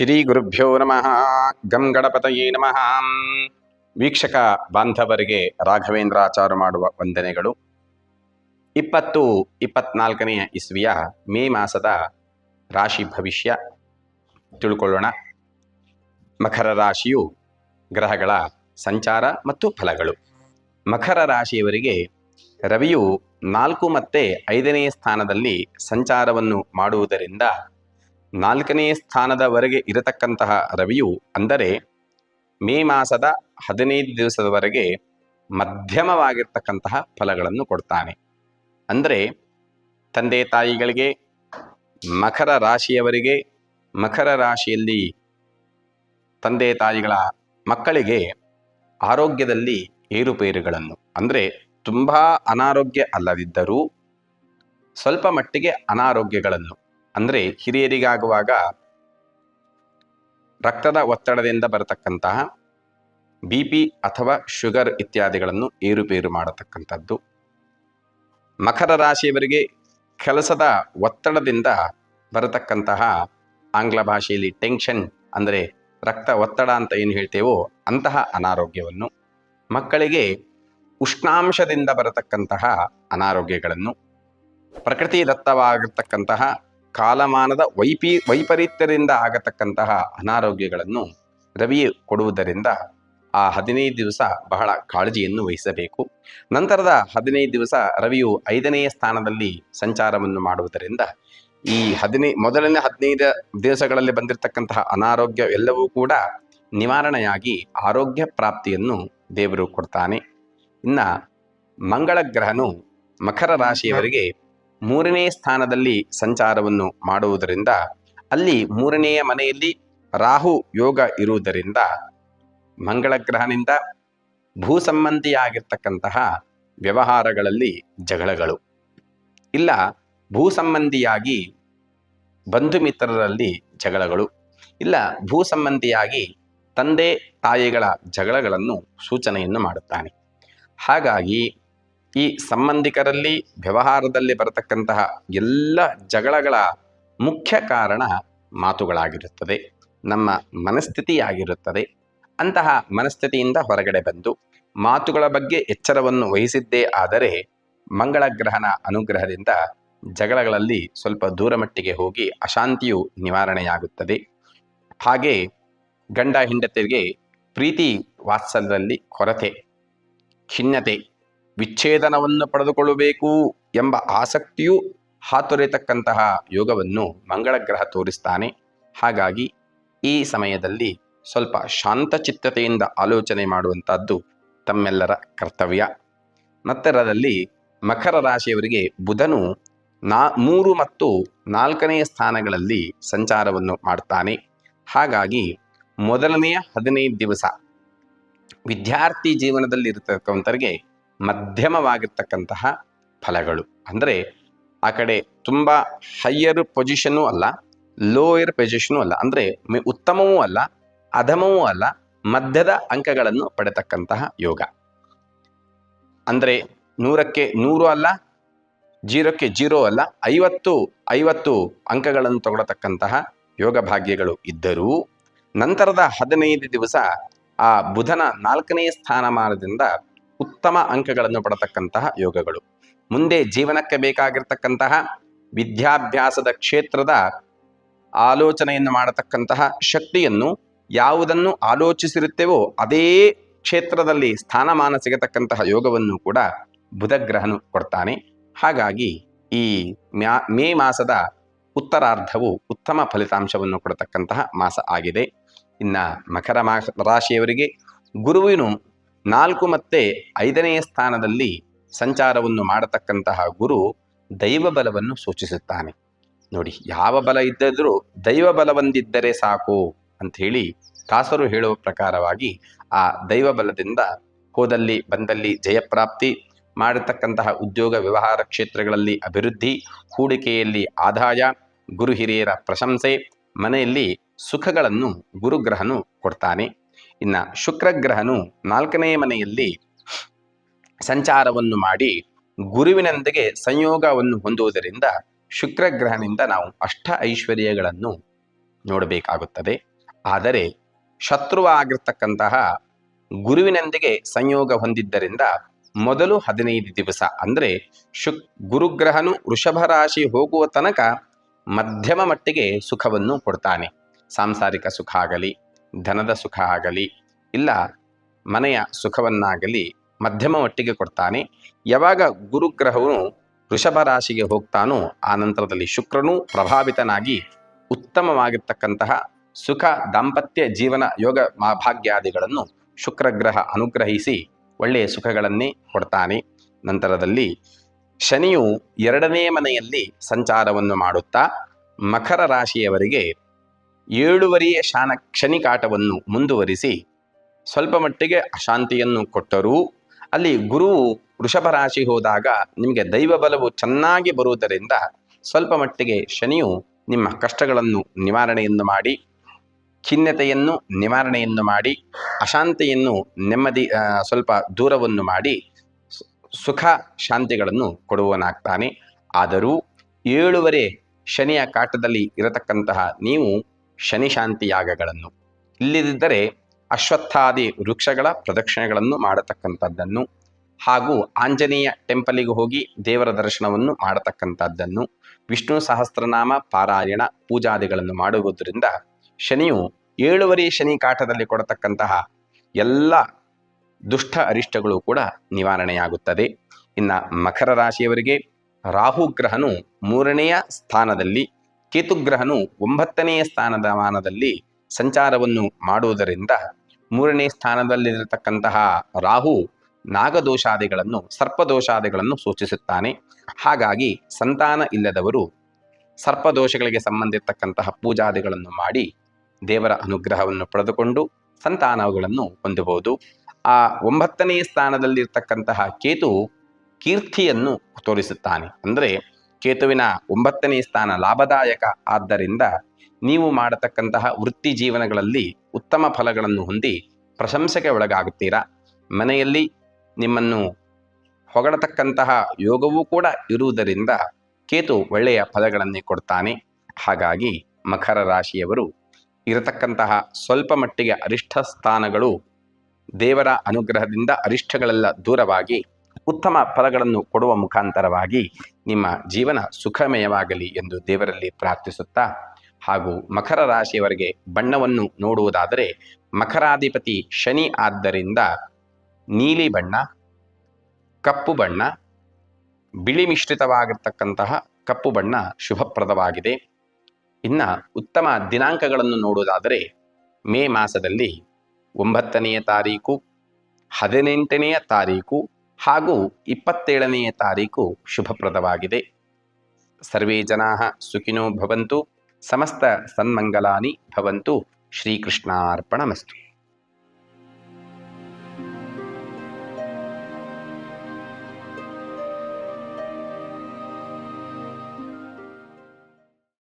ಶ್ರೀ ಗುರುಭ್ಯೋ ನಮಃ. ಗಂ ಗಣಪತಯೇ ನಮಃ. ವೀಕ್ಷಕ ಬಾಂಧವರಿಗೆ ರಾಘವೇಂದ್ರಾಚಾರ್ಯ ಮಾಡುವ ವಂದನೆಗಳು. ಇಪ್ಪತ್ತು ಇಪ್ಪತ್ನಾಲ್ಕನೆಯ ಇಸ್ವಿಯ ಮೇ ಮಾಸದ ರಾಶಿ ಭವಿಷ್ಯ ತಿಳ್ಕೊಳ್ಳೋಣ. ಮಕರ ರಾಶಿಯು ಗ್ರಹಗಳ ಸಂಚಾರ ಮತ್ತು ಫಲಗಳು. ಮಕರ ರಾಶಿಯವರಿಗೆ ರವಿಯು ನಾಲ್ಕು ಮತ್ತು ಐದನೇ ಸ್ಥಾನದಲ್ಲಿ ಸಂಚಾರವನ್ನು ಮಾಡುವುದರಿಂದ ನಾಲ್ಕನೇ ಸ್ಥಾನದವರೆಗೆ ಇರತಕ್ಕಂತಹ ರವಿಯು ಅಂದರೆ ಮೇ ಮಾಸದ ಹದಿನೈದು ದಿವಸದವರೆಗೆ ಮಧ್ಯಮವಾಗಿರ್ತಕ್ಕಂತಹ ಫಲಗಳನ್ನು ಕೊಡ್ತಾನೆ. ಅಂದರೆ ತಂದೆ ತಾಯಿಗಳಿಗೆ, ಮಕರ ರಾಶಿಯವರಿಗೆ, ಮಕರ ರಾಶಿಯಲ್ಲಿ ತಂದೆ ತಾಯಿಗಳ ಮಕ್ಕಳಿಗೆ ಆರೋಗ್ಯದಲ್ಲಿ ಏರುಪೇರುಗಳನ್ನು, ಅಂದರೆ ತುಂಬ ಅನಾರೋಗ್ಯ ಅಲ್ಲದಿದ್ದರೂ ಸ್ವಲ್ಪ ಮಟ್ಟಿಗೆ ಅನಾರೋಗ್ಯಗಳನ್ನು ಅಂದರೆ ಹಿರಿಯರಿಗಾಗುವಾಗ ರಕ್ತದ ಒತ್ತಡದಿಂದ ಬರತಕ್ಕಂತಹ ಬಿ ಪಿ ಅಥವಾ ಶುಗರ್ ಇತ್ಯಾದಿಗಳನ್ನು ಏರುಪೇರು ಮಾಡತಕ್ಕಂಥದ್ದು. ಮಕರ ರಾಶಿಯವರಿಗೆ ಕೆಲಸದ ಒತ್ತಡದಿಂದ ಬರತಕ್ಕಂತಹ ಆಂಗ್ಲ ಭಾಷೆಯಲ್ಲಿ ಟೆನ್ಷನ್ ಅಂದರೆ ರಕ್ತ ಒತ್ತಡ ಅಂತ ಏನು ಹೇಳ್ತೇವೋ ಅಂತಹ ಅನಾರೋಗ್ಯವನ್ನು ಮಕ್ಕಳಿಗೆ ಉಷ್ಣಾಂಶದಿಂದ ಬರತಕ್ಕಂತಹ ಅನಾರೋಗ್ಯಗಳನ್ನು ಪ್ರಕೃತಿ ದತ್ತವಾಗಿರ್ತಕ್ಕಂತಹ ಕಾಲಮಾನದ ವೈಪಿ, ವೈಪರೀತ್ಯದಿಂದ ಆಗತಕ್ಕಂತಹ ಅನಾರೋಗ್ಯಗಳನ್ನು ರವಿ ಕೊಡುವುದರಿಂದ ಆ ಹದಿನೈದು ದಿವಸ ಬಹಳ ಕಾಳಜಿಯನ್ನು ವಹಿಸಬೇಕು. ನಂತರದ ಹದಿನೈದು ದಿವಸ ರವಿಯು ಐದನೆಯ ಸ್ಥಾನದಲ್ಲಿ ಸಂಚಾರವನ್ನು ಮಾಡುವುದರಿಂದ ಈ ಹದಿನೈ, ಮೊದಲನೇ ಹದಿನೈದು ದಿವಸಗಳಲ್ಲಿ ಬಂದಿರತಕ್ಕಂತಹ ಅನಾರೋಗ್ಯ ಎಲ್ಲವೂ ಕೂಡ ನಿವಾರಣೆಯಾಗಿ ಆರೋಗ್ಯ ಪ್ರಾಪ್ತಿಯನ್ನು ದೇವರು ಕೊಡ್ತಾನೆ. ಇನ್ನು ಮಂಗಳ ಗ್ರಹನು ಮಕರ ರಾಶಿಯವರಿಗೆ ಮೂರನೇ ಸ್ಥಾನದಲ್ಲಿ ಸಂಚಾರವನ್ನು ಮಾಡುವುದರಿಂದ, ಅಲ್ಲಿ ಮೂರನೆಯ ಮನೆಯಲ್ಲಿ ರಾಹು ಯೋಗ ಇರುವುದರಿಂದ ಮಂಗಳ ಗ್ರಹನಿಂದ ಭೂ ಸಂಬಂಧಿಯಾಗಿರ್ತಕ್ಕಂತಹ ವ್ಯವಹಾರಗಳಲ್ಲಿ ಜಗಳಗಳು. ಇಲ್ಲ ಭೂ ಸಂಬಂಧಿಯಾಗಿ ಬಂಧು ಮಿತ್ರರಲ್ಲಿ ಜಗಳಗಳು. ಇಲ್ಲ ಭೂ ಸಂಬಂಧಿಯಾಗಿ ತಂದೆ ತಾಯಿಗಳ ಜಗಳಗಳನ್ನು ಸೂಚನೆಯನ್ನು ಮಾಡುತ್ತಾನೆ. ಹಾಗಾಗಿ ಈ ಸಂಬಂಧಿಕರಲ್ಲಿ ವ್ಯವಹಾರದಲ್ಲಿ ಬರತಕ್ಕಂತಹ ಎಲ್ಲ ಜಗಳಗಳ ಮುಖ್ಯ ಕಾರಣ ಮಾತುಗಳಾಗಿರುತ್ತದೆ. ನಮ್ಮ ಮನಸ್ಥಿತಿಯಾಗಿರುತ್ತದೆ. ಅಂತಹ ಮನಸ್ಥಿತಿಯಿಂದ ಹೊರಗಡೆ ಬಂದು ಮಾತುಗಳ ಬಗ್ಗೆ ಎಚ್ಚರವನ್ನು ವಹಿಸಿದ್ದೇ ಆದರೆ ಮಂಗಳ ಗ್ರಹನ ಅನುಗ್ರಹದಿಂದ ಜಗಳಗಳಲ್ಲಿ ಸ್ವಲ್ಪ ದೂರ ಮಟ್ಟಿಗೆ ಹೋಗಿ ಅಶಾಂತಿಯು ನಿವಾರಣೆಯಾಗುತ್ತದೆ. ಹಾಗೆ ಗಂಡ ಹೆಂಡತಿಗೆ ಪ್ರೀತಿ ವಾತ್ಸಲ್ಯದಲ್ಲಿ ಕೊರತೆ, ಖಿನ್ನತೆ ವಿಚ್ಛೇದನವನ್ನು ಪಡೆದುಕೊಳ್ಳಬೇಕು ಎಂಬ ಆಸಕ್ತಿಯು ಹಾತೊರೆತಕ್ಕಂತಹ ಯೋಗವನ್ನು ಮಂಗಳ ಗ್ರಹ ತೋರಿಸ್ತಾನೆ. ಹಾಗಾಗಿ ಈ ಸಮಯದಲ್ಲಿ ಸ್ವಲ್ಪ ಶಾಂತಚಿತ್ತತೆಯಿಂದ ಆಲೋಚನೆ ಮಾಡುವಂತಹದ್ದು ತಮ್ಮೆಲ್ಲರ ಕರ್ತವ್ಯ. ನಂತರದಲ್ಲಿ ಮಕರ ರಾಶಿಯವರಿಗೆ ಬುಧನು ನಾ, ಮೂರು ಮತ್ತು ನಾಲ್ಕನೆಯ ಸ್ಥಾನಗಳಲ್ಲಿ ಸಂಚಾರವನ್ನು ಮಾಡ್ತಾನೆ. ಹಾಗಾಗಿ ಮೊದಲನೆಯ ಹದಿನೈದು ದಿವಸ ವಿದ್ಯಾರ್ಥಿ ಜೀವನದಲ್ಲಿ ಇರತಕ್ಕಂಥವ್ರಿಗೆ ಮಧ್ಯಮವಾಗಿರ್ತಕ್ಕಂತಹ ಫಲಗಳು. ಅಂದರೆ ಆ ಕಡೆ ತುಂಬ ಹೈಯರ್ ಪೊಸಿಷನ್ನೂ ಅಲ್ಲ ಲೋಯರ್ ಪೊಸಿಷನೂ ಅಲ್ಲ. ಅಂದರೆ ಉತ್ತಮವೂ ಅಲ್ಲ, ಅಧಮವೂ ಅಲ್ಲ, ಮಧ್ಯದ ಅಂಕಗಳನ್ನು ಪಡೆತಕ್ಕಂತಹ ಯೋಗ. ಅಂದರೆ ನೂರಕ್ಕೆ ನೂರು ಅಲ್ಲ, ಜೀರೋಕ್ಕೆ ಜೀರೋ ಅಲ್ಲ, ಐವತ್ತು ಐವತ್ತು ಅಂಕಗಳನ್ನು ತಗೊಳತಕ್ಕಂತಹ ಯೋಗ ಭಾಗ್ಯಗಳು ಇದ್ದರೂ ನಂತರದ ಹದಿನೈದು ದಿವಸ ಆ ಬುಧನ ನಾಲ್ಕನೆಯ ಸ್ಥಾನಮಾನದಿಂದ ಉತ್ತಮ ಅಂಕಗಳನ್ನು ಪಡತಕ್ಕಂತಹ ಯೋಗಗಳು. ಮುಂದೆ ಜೀವನಕ್ಕೆ ಬೇಕಾಗಿರ್ತಕ್ಕಂತಹ ವಿದ್ಯಾಭ್ಯಾಸದ ಕ್ಷೇತ್ರದ ಆಲೋಚನೆಯನ್ನು ಮಾಡತಕ್ಕಂತಹ ಶಕ್ತಿಯನ್ನು ಯಾವುದನ್ನು ಆಲೋಚಿಸಿರುತ್ತೇವೋ ಅದೇ ಕ್ಷೇತ್ರದಲ್ಲಿ ಸ್ಥಾನಮಾನ ಸಿಗತಕ್ಕಂತಹ ಯೋಗವನ್ನು ಕೂಡ ಬುಧಗ್ರಹನು ಕೊಡ್ತಾನೆ. ಹಾಗಾಗಿ ಈ ಮೇ ಮಾಸದ ಉತ್ತರಾರ್ಧವು ಉತ್ತಮ ಫಲಿತಾಂಶವನ್ನು ಕೊಡತಕ್ಕಂತಹ ಮಾಸ ಆಗಿದೆ. ಇನ್ನು ಮಕರ ಮಾಸ ರಾಶಿಯವರಿಗೆ ಗುರುವಿನು ನಾಲ್ಕು ಮತ್ತೆ ಐದನೆಯ ಸ್ಥಾನದಲ್ಲಿ ಸಂಚಾರವನ್ನು ಮಾಡತಕ್ಕಂತಹ ಗುರು ದೈವ ಬಲವನ್ನು ಸೂಚಿಸುತ್ತಾನೆ. ನೋಡಿ, ಯಾವ ಬಲ ಇದ್ದರೂ ದೈವ ಬಲವೊಂದಿದ್ದರೆ ಸಾಕು ಅಂತ ಹೇಳಿ ದಾಸರು ಹೇಳುವ ಪ್ರಕಾರವಾಗಿ ಆ ದೈವ ಬಲದಿಂದ ಹೋದಲ್ಲಿ, ಬಂದಲ್ಲಿ ಜಯಪ್ರಾಪ್ತಿ ಮಾಡತಕ್ಕಂತಹ ಉದ್ಯೋಗ ವ್ಯವಹಾರ ಕ್ಷೇತ್ರಗಳಲ್ಲಿ ಅಭಿವೃದ್ಧಿ, ಹೂಡಿಕೆಯಲ್ಲಿ ಆದಾಯ, ಗುರು ಹಿರಿಯರ ಪ್ರಶಂಸೆ, ಮನೆಯಲ್ಲಿ ಸುಖಗಳನ್ನು ಗುರುಗ್ರಹನು ಕೊಡ್ತಾನೆ. ಇನ್ನು ಶುಕ್ರಗ್ರಹನು ನಾಲ್ಕನೇ ಮನೆಯಲ್ಲಿ ಸಂಚಾರವನ್ನು ಮಾಡಿ ಗುರುವಿನೊಂದಿಗೆ ಸಂಯೋಗವನ್ನು ಹೊಂದುವುದರಿಂದ ಶುಕ್ರಗ್ರಹನಿಂದ ನಾವು ಅಷ್ಟ ಐಶ್ವರ್ಯಗಳನ್ನು ನೋಡಬೇಕಾಗುತ್ತದೆ. ಆದರೆ ಶತ್ರುವಾಗಿರ್ತಕ್ಕಂತಹ ಗುರುವಿನೊಂದಿಗೆ ಸಂಯೋಗ ಹೊಂದಿದ್ದರಿಂದ ಮೊದಲು ಹದಿನೈದು ದಿವಸ ಅಂದರೆ ಶುಕ್ ಗುರುಗ್ರಹನು ವೃಷಭ ರಾಶಿ ಹೋಗುವ ತನಕ ಮಧ್ಯಮ ಮಟ್ಟಿಗೆ ಸುಖವನ್ನು ಕೊಡ್ತಾನೆ. ಸಾಂಸಾರಿಕ ಸುಖ ಆಗಲಿ ಧನದ ಸುಖ ಆಗಲಿ, ಇಲ್ಲ ಮನೆಯ ಸುಖವನ್ನಾಗಲಿ ಮಧ್ಯಮ ಒಟ್ಟಿಗೆ ಕೊಡ್ತಾನೆ. ಯಾವಾಗ ಗುರುಗ್ರಹವು ವೃಷಭ ರಾಶಿಗೆ ಹೋಗ್ತಾನೋ ಆ ನಂತರದಲ್ಲಿ ಶುಕ್ರನು ಪ್ರಭಾವಿತನಾಗಿ ಉತ್ತಮವಾಗಿರ್ತಕ್ಕಂತಹ ಸುಖ, ದಾಂಪತ್ಯ ಜೀವನ ಯೋಗ ಮಾಭಾಗ್ಯಾದಿಗಳನ್ನು ಶುಕ್ರಗ್ರಹ ಅನುಗ್ರಹಿಸಿ ಒಳ್ಳೆಯ ಸುಖಗಳನ್ನೇ ಕೊಡ್ತಾನೆ. ನಂತರದಲ್ಲಿ ಶನಿಯು ಎರಡನೇ ಮನೆಯಲ್ಲಿ ಸಂಚಾರವನ್ನು ಮಾಡುತ್ತಾ ಮಕರ ರಾಶಿಯವರಿಗೆ ಏಳುವರಿಯ ಶಾನ ಕ್ಷಣಿಕಾಟವನ್ನು ಮುಂದುವರಿಸಿ ಸ್ವಲ್ಪ ಮಟ್ಟಿಗೆ ಅಶಾಂತಿಯನ್ನು ಕೊಟ್ಟರೂ ಅಲ್ಲಿ ಗುರು ವೃಷಭ ರಾಶಿ ಹೋದಾಗ ನಿಮಗೆ ದೈವ ಬಲವು ಚೆನ್ನಾಗಿ ಬರುವುದರಿಂದ ಸ್ವಲ್ಪ ಮಟ್ಟಿಗೆ ಶನಿಯು ನಿಮ್ಮ ಕಷ್ಟಗಳನ್ನು ನಿವಾರಣೆಯನ್ನು ಮಾಡಿ, ಖಿನ್ನತೆಯನ್ನು ನಿವಾರಣೆಯನ್ನು ಮಾಡಿ, ಅಶಾಂತಿಯನ್ನು ನೆಮ್ಮದಿ ಸ್ವಲ್ಪ ದೂರವನ್ನು ಮಾಡಿ ಸುಖ, ಶಾಂತಿಗಳನ್ನು ಕೊಡುವನಾಗ್ತಾನೆ ಆದರೂ ಏಳುವರೆ ಶನಿಯ ಕಾಟದಲ್ಲಿ ಇರತಕ್ಕಂತಹ ನೀವು ಶನಿ ಶಾಂತಿ ಯಾಗಗಳನ್ನು ಇಲ್ಲದಿದ್ದರೆ ಅಶ್ವತ್ಥಾದಿ ವೃಕ್ಷಗಳ ಪ್ರದಕ್ಷಿಣೆಗಳನ್ನು ಮಾಡತಕ್ಕಂಥದ್ದನ್ನು ಹಾಗೂ ಆಂಜನೇಯ ಟೆಂಪಲಿಗೆ ಹೋಗಿ ದೇವರ ದರ್ಶನವನ್ನು ಮಾಡತಕ್ಕಂಥದ್ದನ್ನು, ವಿಷ್ಣು ಸಹಸ್ರನಾಮ ಪಾರಾಯಣ ಪೂಜಾದಿಗಳನ್ನು ಮಾಡುವುದರಿಂದ ಶನಿಯು ಏಳುವರೆ ಶನಿ ಕಾಟದಲ್ಲಿ ಕೊಡತಕ್ಕಂತಹ ಎಲ್ಲ ದುಷ್ಟ ಅರಿಷ್ಟಗಳು ಕೂಡ ನಿವಾರಣೆಯಾಗುತ್ತದೆ. ಇನ್ನು ಮಕರ ರಾಶಿಯವರಿಗೆ ರಾಹು ಗ್ರಹನು ಮೂರನೆಯ ಸ್ಥಾನದಲ್ಲಿ ಕೇತುಗ್ರಹನು ಒಂಬತ್ತನೆಯ ಸ್ಥಾನದ ಮಾನದಲ್ಲಿ ಸಂಚಾರವನ್ನು ಮಾಡುವುದರಿಂದ ಮೂರನೇ ಸ್ಥಾನದಲ್ಲಿರತಕ್ಕಂತಹ ರಾಹು ನಾಗದೋಷಾದಿಗಳನ್ನು, ಸರ್ಪದೋಷಾದಿಗಳನ್ನು ಸೂಚಿಸುತ್ತಾನೆ. ಹಾಗಾಗಿ ಸಂತಾನ ಇಲ್ಲದವರು ಸರ್ಪದೋಷಗಳಿಗೆ ಸಂಬಂಧಿರ್ತಕ್ಕಂತಹ ಪೂಜಾದಿಗಳನ್ನು ಮಾಡಿ ದೇವರ ಅನುಗ್ರಹವನ್ನು ಪಡೆದುಕೊಂಡು ಸಂತಾನಗಳನ್ನು ಹೊಂದಬಹುದು. ಆ ಒಂಬತ್ತನೆಯ ಸ್ಥಾನದಲ್ಲಿರ್ತಕ್ಕಂತಹ ಕೇತು ಕೀರ್ತಿಯನ್ನು ತೋರಿಸುತ್ತಾನೆ. ಅಂದರೆ ಕೇತುವಿನ ಒಂಬತ್ತನೇ ಸ್ಥಾನ ಲಾಭದಾಯಕ. ಆದ್ದರಿಂದ ನೀವು ಮಾಡತಕ್ಕಂತಹ ವೃತ್ತಿ ಜೀವನಗಳಲ್ಲಿ ಉತ್ತಮ ಫಲಗಳನ್ನು ಹೊಂದಿ ಪ್ರಶಂಸೆಗೆ ಒಳಗಾಗುತ್ತೀರಾ? ಮನೆಯಲ್ಲಿ ನಿಮ್ಮನ್ನು ಹೊಗಳತಕ್ಕಂತಹ ಯೋಗವೂ ಕೂಡ ಇರುವುದರಿಂದ ಕೇತು ಒಳ್ಳೆಯ ಫಲಗಳನ್ನೇ ಕೊಡ್ತಾನೆ. ಹಾಗಾಗಿ ಮಕರ ರಾಶಿಯವರು ಇರತಕ್ಕಂತಹ ಸ್ವಲ್ಪ ಮಟ್ಟಿಗೆ ಅರಿಷ್ಠ ಸ್ಥಾನಗಳು ದೇವರ ಅನುಗ್ರಹದಿಂದ ಅರಿಷ್ಟಗಳೆಲ್ಲ ದೂರವಾಗಿ ಉತ್ತಮ ಫಲಗಳನ್ನು ಕೊಡುವ ಮುಖಾಂತರವಾಗಿ ನಿಮ್ಮ ಜೀವನ ಸುಖಮಯವಾಗಲಿ ಎಂದು ದೇವರಲ್ಲಿ ಪ್ರಾರ್ಥಿಸುತ್ತಾ ಹಾಗೂ ಮಕರ ರಾಶಿಯವರಿಗೆ ಬಣ್ಣವನ್ನು ನೋಡುವುದಾದರೆ ಮಕರಾಧಿಪತಿ ಶನಿ ಆದ್ದರಿಂದ ನೀಲಿ ಬಣ್ಣ, ಕಪ್ಪು ಬಣ್ಣ, ಬಿಳಿ ಮಿಶ್ರಿತವಾಗಿರ್ತಕ್ಕಂತಹ ಕಪ್ಪು ಬಣ್ಣ ಶುಭಪ್ರದವಾಗಿದೆ. ಇನ್ನು ಉತ್ತಮ ದಿನಾಂಕಗಳನ್ನು ನೋಡುವುದಾದರೆ ಮೇ ಮಾಸದಲ್ಲಿ ಒಂಬತ್ತನೆಯ ತಾರೀಕು, ಹದಿನೆಂಟನೆಯ ತಾರೀಕು ಹಾಗೂ ಇಪ್ಪತ್ತೇಳನೆಯ ತಾರೀಕು ಶುಭಪ್ರದವಾಗಿದೆ. ಸರ್ವೇ ಜನಾ ಸುಖಿನೋ ಭವಂತು ಸಮಸ್ತ ಸನ್ಮಂಗಲಾನಿ ಭವಂತು ಶ್ರೀಕೃಷ್ಣಾರ್ಪಣಮಸ್ತು.